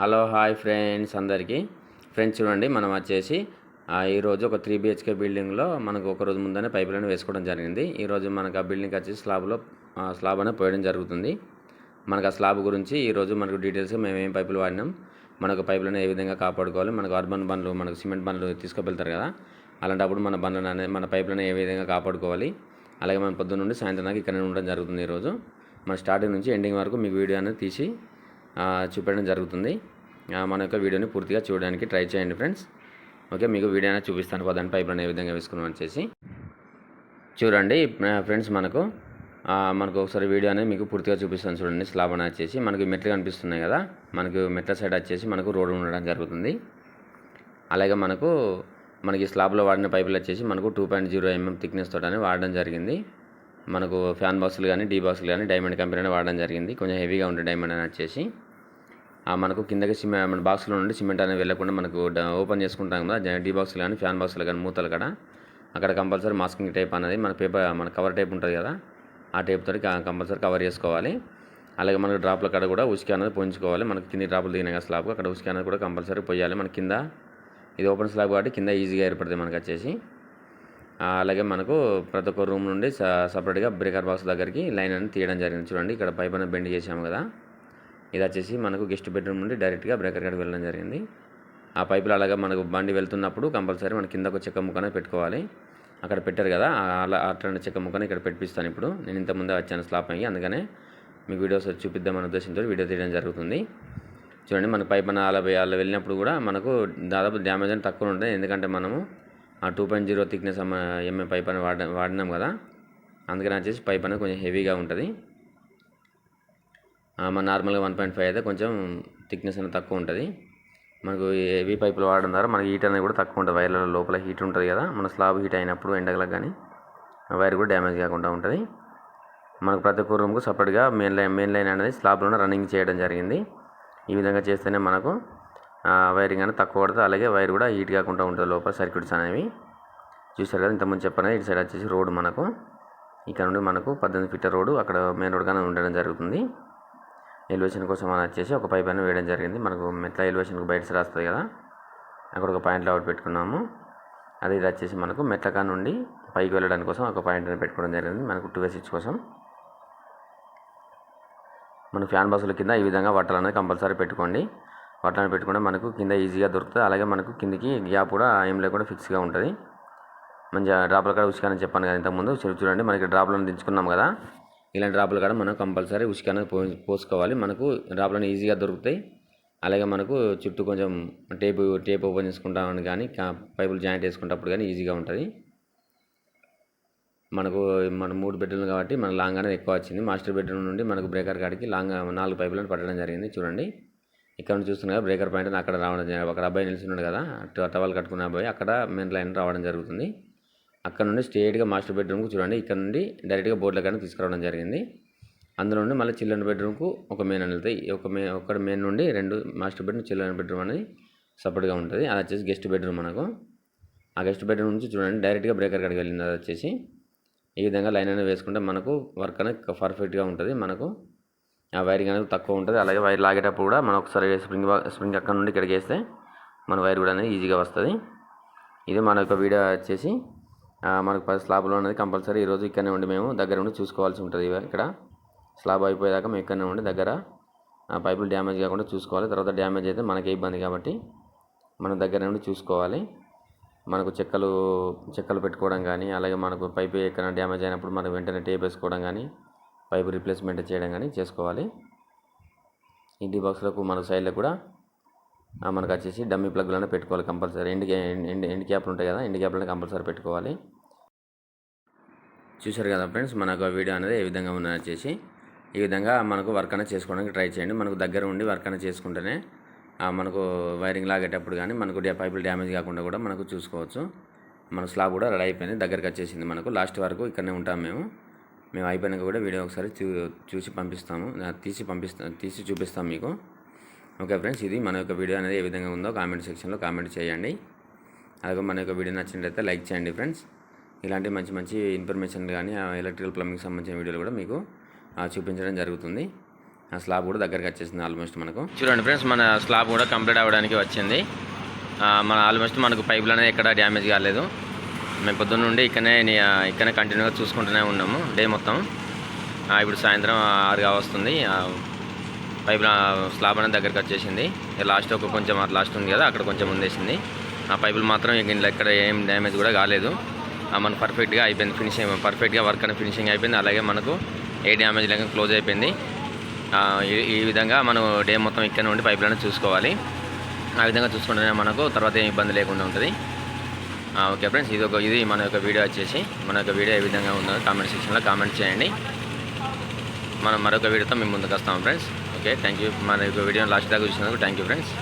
Hello hi friends అందరికీ. Friends చూడండి మనం వచ్చేసి ఈరోజు ఒక త్రీ బిహెచ్కే బిల్డింగ్లో మనకు ఒక రోజు ముందనే పైప్ లైన్ వేసుకోవడం జరిగింది. ఈరోజు మనకు ఆ బిల్డింగ్ వచ్చి స్లాబ్లో స్లాబ్ అనేది పోయడం జరుగుతుంది. మనకు ఆ స్లాబ్ గురించి ఈరోజు మనకు డీటెయిల్స్ మేము ఏం పైపులు వాడినాం మనకు పైపులను ఏ విధంగా కాపాడుకోవాలి మనకు అర్బన్ బండ్లు మనకు సిమెంట్ బండ్లు తీసుకువెళ్తారు కదా. అలాంటప్పుడు మన బండ్లను అనేది మన పైపులను ఏ విధంగా కాపాడుకోవాలి. అలాగే మనం పొద్దున్న నుండి సాయంత్రం దాకా ఇక్కడనే ఉండడం జరుగుతుంది ఈరోజు మన స్టార్టింగ్ నుంచి ఎండింగ్ వరకు మీకు వీడియో అనేది తీసి చూపించడం చూపెట్టడం జరుగుతుంది. మన యొక్క వీడియోని పూర్తిగా చూడడానికి ట్రై చేయండి ఫ్రెండ్స్. ఓకే మీకు వీడియో అనేది చూపిస్తాను. పదండి పైపులను ఏ విధంగా వేసుకున్నాం వచ్చేసి చూడండి ఫ్రెండ్స్ మనకు మనకు ఒకసారి వీడియో అనేది మీకు పూర్తిగా చూపిస్తాను చూడండి. స్లాబ్ అనేది వచ్చేసి మనకు మెట్లు కనిపిస్తున్నాయి కదా. మనకు మెట్ల సైడ్ వచ్చేసి మనకు రోడ్డు ఉండడం జరుగుతుంది. అలాగే మనకు మనకి స్లాబ్లో వాడిన పైపులు వచ్చేసి మనకు two point zero mm thickness తోటి వాడడం జరిగింది. మనకు ఫ్యాన్ బాక్సులు కానీ డీ బాక్సులు కానీ డైమండ్ కంపెనీ వాడడం జరిగింది. కొంచెం హెవీగా ఉండే డైమండ్ అని వచ్చేసి. మనకు కిందకి సిమెంట్ మన బాక్స్లో నుండి సిమెంట్ అనేది వెళ్ళకుండా మనకు డ- ఓపెన్ చేసుకుంటాం కదా డీ బాక్సులు కానీ ఫ్యాన్ బాక్సులు కానీ మూతలు కూడా. అక్కడ కంపల్సరీ మాస్కింగ్ టైప్ అనేది మన పేపర్ మన కవర్ టైప్ ఉంటుంది కదా ఆ టైప్ తోటి కంపల్సరీ కవర్ చేసుకోవాలి. అలాగే మనకు డ్రాప్ల కాడ కూడా ఉసుక అనేది పోయించుకోవాలి. మనకి కింద డ్రాపులు దిగిన స్లాబ్ అక్కడ ఉసుక అనేది కూడా కంపల్సరీ పోయాలి. మన కింద ఇది ఓపెన్ స్లాబ్ కాబట్టి కింద ఈజీగా ఏర్పడుతుంది మనకు వచ్చేసి. అలాగే మనకు ప్రతి ఒక్క రూమ్ నుండి సపరేట్గా బ్రేకర్ బాక్స్ దగ్గరికి లైన్ అనేది తీయడం జరిగింది. చూడండి ఇక్కడ పైప్ అనేది బెండ్ చేసాము కదా. ఇది వచ్చేసి మనకు గెస్ట్ బెడ్రూమ్ నుండి డైరెక్ట్గా బ్రేకర్ కాడికి వెళ్ళడం జరిగింది. ఆ పైపులు అలాగే మనకు బండి వెళ్తున్నప్పుడు కంపల్సరీ మన కిందకు చెక్క ముక్కనే పెట్టుకోవాలి. అక్కడ పెట్టారు కదా అలా అట్లాంటి చెక్క ముక్కనే ఇక్కడ పెట్టిస్తాను ఇప్పుడు. నేను ఇంతకుముందే వచ్చాను స్లాప్ అయ్యి అందుకనే మీకు వీడియోస్ చూపిద్దామనే ఉద్దేశంతో వీడియో తీయడం జరుగుతుంది. చూడండి మన పైప్ అన్న అలా అలా వెళ్ళినప్పుడు కూడా మనకు దాదాపు డ్యామేజ్ అని తక్కువ ఉంటుంది. ఎందుకంటే మనము ఆ two point zero thickness M A pipe వాడ వాడినాం కదా. అందుకని వచ్చేసి పైప్ అనేది కొంచెం హెవీగా ఉంటుంది. మన నార్మల్గా వన్ పాయింట్ ఫైవ్ అయితే కొంచెం థిక్నెస్ అనేది తక్కువ ఉంటుంది. మనకు హెవీ పైపులు వాడడం ద్వారా మనకి హీట్ అనేది కూడా తక్కువ ఉంటుంది. వైర్ల లోపల హీట్ ఉంటుంది కదా. మన స్లాబ్ హీట్ అయినప్పుడు ఎండగలకు కానీ వైర్ కూడా డ్యామేజ్ కాకుండా ఉంటుంది. మనకు ప్రతి ఒక్క రూమ్కు సపరేట్గా మెయిన్ లైన్ మెయిన్ లైన్ అనేది స్లాబ్లోనే రన్నింగ్ చేయడం జరిగింది. ఈ విధంగా చేస్తేనే మనకు వైరింగ్ అనేది తక్కువ పడుతుంది. అలాగే వైర్ కూడా హీట్ కాకుండా ఉంటుంది. లోపల సర్క్యూట్స్ అనేవి. చూసారు కదా ఇంతకుముందు చెప్పాను ఇటు సైడ్ వచ్చేసి రోడ్డు మనకు. ఇక్కడ నుండి మనకు పద్దెనిమిది ఫీటర్ రోడ్డు అక్కడ మెయిన్ రోడ్ కానీ ఉండడం జరుగుతుంది. ఎలివేషన్ కోసం మనం వచ్చేసి ఒక పైప్ అనేది వేయడం జరిగింది. మనకు మెట్ల ఎలివేషన్కి బయట సైడ్ వస్తుంది కదా. అక్కడ ఒక పాయింట్ అవుట్ పెట్టుకున్నాము. అది ఇది వచ్చేసి మనకు మెట్ల కాడ నుండి పైకి వెళ్ళడానికి కోసం ఒక పాయింట్ అనేది పెట్టుకోవడం జరిగింది. మనకు టూ వే స్విచ్ కోసం. మన ఫ్యాన్ బస్సుల కింద ఈ విధంగా బట్టలు అనేది కంపల్సరీ పెట్టుకోండి. వట్టలను పెట్టుకుంటే మనకు కింద ఈజీగా దొరుకుతుంది. అలాగే మనకు కిందికి గ్యాప్ కూడా ఏం లేకుండా ఫిక్స్గా ఉంటుంది. మంచిగా డ్రాప్ల కాడ ఉసుక చెప్పాను కదా ఇంతకుముందు. చూ- చూడండి మనకి డ్రాప్లను దించుకున్నాం కదా. ఇలాంటి డ్రాప్ల కాడ మనం కంపల్సరీ ఉసుక పో పోసుకోవాలి. మనకు డ్రాప్లను ఈజీగా దొరుకుతాయి. అలాగే మనకు చుట్టూ కొంచెం టేపు టేప్ ఓపెన్ చేసుకుంటామని కానీ పైపులు జాయింట్ వేసుకునేటప్పుడు కానీ ఈజీగా ఉంటుంది. మనకు మన మూడు బెడ్రూమ్ కాబట్టి మన లాంగ్ అనేది ఎక్కువ వచ్చింది. మాస్టర్ బెడ్రూమ్ నుండి మనకు బ్రేకర్ కాడికి లాంగ్ నాలుగు పైపులను పట్టడం జరిగింది. చూడండి. ఇక్కడ నుంచి చూస్తున్నా కదా బ్రేకర్ పాయింట్ అక్కడ రావడం జరిగింది అక్కడ అబ్బాయి నిలిచిన్నాడు కదా టవల్ కట్టుకున్న అబ్బాయి అక్కడ మెయిన్ లైన్ రావడం జరుగుతుంది. అక్కడ నుండి స్ట్రేట్గా మాస్టర్ బెడ్రూమ్కి చూడండి ఇక్కడ నుండి డైరెక్ట్గా బోర్డుల కానీ తీసుకురావడం జరిగింది. అందులో నుండి మళ్ళీ చిల్డ్రన్ బెడ్రూమ్కు ఒక మెయిన్ అని వెళ్తాయి. ఒక మే ఒక మెయిన్ నుండి రెండు మాస్టర్ బెడ్రూమ్ చిల్డ్రన్ బెడ్రూమ్ అనేది సపరేట్గా ఉంటుంది. అది వచ్చేసి గెస్ట్ బెడ్రూమ్ మనకు. ఆ గెస్ట్ బెడ్రూమ్ నుంచి చూడండి డైరెక్ట్గా బ్రేకర్ కాడికి వెళ్ళింది అది వచ్చేసి. ఈ విధంగా లైన్ అనేది వేసుకుంటే మనకు వర్క్ అనేది పర్ఫెక్ట్గా ఉంటుంది. మనకు ఆ వైరింగ్ అనేది తక్కువ ఉంటుంది. అలాగే వైర్ లాగేటప్పుడు కూడా మనం ఒకసారి స్ప్రింగ్ స్ప్రింగ్ అక్కడ నుండి ఇక్కడికి వేస్తే మన వైర్ కూడా అనేది ఈజీగా వస్తుంది. ఇది మన యొక్క వీడియో వచ్చేసి మనకు పది స్లాబ్లో అనేది కంపల్సరీ ఈరోజు ఇక్కడనే ఉండి మేము దగ్గర ఉండి చూసుకోవాల్సి ఉంటుంది. ఇక్కడ స్లాబ్ అయిపోయేదాకా మేము ఇక్కడనే ఉండి దగ్గర ఆ పైపులు డ్యామేజ్ కాకుండా చూసుకోవాలి. తర్వాత డ్యామేజ్ అయితే మనకే ఇబ్బంది కాబట్టి మనం దగ్గర నుండి చూసుకోవాలి. మనకు చెక్కలు చెక్కలు పెట్టుకోవడం కానీ అలాగే మనకు పైపు ఎక్కడ డ్యామేజ్ అయినప్పుడు మనం వెంటనే టేప్ వేసుకోవడం కానీ పైపు రీప్లేస్మెంట్ చేయడం కానీ చేసుకోవాలి. ఇంటి బాక్స్లకు మన సైడ్లో కూడా మనకు వచ్చేసి డమ్మీ ప్లగ్లను పెట్టుకోవాలి కంపల్సరీ. ఎండ్ ఎండ్ ఎండ్ క్యాప్లు ఉంటాయి కదా ఎండ్ క్యాప్లను కంపల్సరీ పెట్టుకోవాలి. చూశారు కదా ఫ్రెండ్స్ మనకు వీడియో అనేది ఏ విధంగా ఉన్నది వచ్చేసి. ఈ విధంగా మనకు వర్క్ అనేది చేసుకోవడానికి ట్రై చేయండి. మనకు దగ్గర ఉండి వర్క్ అనేది చేసుకుంటేనే మనకు వైరింగ్ లాగేటప్పుడు కానీ మనకు పైపులు డ్యామేజ్ కాకుండా కూడా మనకు చూసుకోవచ్చు. మన స్లాబ్ కూడా రెడీ అయిపోయింది దగ్గరికి వచ్చేసింది మనకు. లాస్ట్ వరకు ఇక్కడనే ఉంటాం మేము. మేము అయిపోయినాక కూడా వీడియో ఒకసారి చూ చూసి పంపిస్తాము. తీసి పంపిస్తాం తీసి చూపిస్తాం మీకు. ఓకే ఫ్రెండ్స్ ఇది మన యొక్క వీడియో అనేది ఏ విధంగా ఉందో కామెంట్ సెక్షన్లో కామెంట్ చేయండి. అలాగే మన యొక్క వీడియో నచ్చినట్లయితే లైక్ చేయండి ఫ్రెండ్స్. ఇలాంటి మంచి మంచి ఇన్ఫర్మేషన్ కానీ ఎలక్ట్రికల్ ప్లంబింగ్ సంబంధించిన వీడియోలు కూడా మీకు చూపించడం జరుగుతుంది. ఆ స్లాబ్ కూడా దగ్గరికి వచ్చేసింది ఆల్మోస్ట్ మనకు. చూడండి ఫ్రెండ్స్ మన స్లాబ్ కూడా కంప్లీట్ అవ్వడానికి వచ్చింది. మన ఆల్మోస్ట్ మనకు పైపులు అనేది ఎక్కడ డ్యామేజ్ కాలేదు. మేము పొద్దున్న నుండి ఇక్కడనే ఇక్కడనే కంటిన్యూగా చూసుకుంటూనే ఉన్నాము డే మొత్తం. ఇప్పుడు సాయంత్రం ఆరుగా వస్తుంది. పైప్ స్లాబ్ అనేది దగ్గరికి వచ్చేసింది. లాస్ట్ ఒక కొంచెం లాస్ట్ ఉంది కదా అక్కడ కొంచెం ముందేసింది ఆ పైపులు మాత్రం ఇక ఎక్కడ ఏం డ్యామేజ్ కూడా కాలేదు. మన పర్ఫెక్ట్గా అయిపోయింది ఫినిషింగ్ పర్ఫెక్ట్గా వర్క్ అనేది ఫినిషింగ్ అయిపోయింది. అలాగే మనకు ఏ డ్యామేజ్ లేక క్లోజ్ అయిపోయింది. ఈ- ఈ విధంగా మనం డే మొత్తం ఇక్కడ నుండి పైపులను చూసుకోవాలి. ఆ విధంగా చూసుకుంటేనే మనకు తర్వాత ఏం ఇబ్బంది లేకుండా ఉంటుంది. ఓకే ఫ్రెండ్స్ ఇది ఒక ఇది మన యొక్క వీడియో వచ్చేసి మన యొక్క వీడియో ఏ విధంగా ఉందో కామెంట్ సెక్షన్లో కామెంట్ చేయండి. మనం మరొక వీడియోతో మేము ముందుకు వస్తాం ఫ్రెండ్స్ ఓకే థ్యాంక్ యూ మన యొక్క వీడియో లాస్ట్ దాకా చూసినందుకు థ్యాంక్ యూ ఫ్రెండ్స్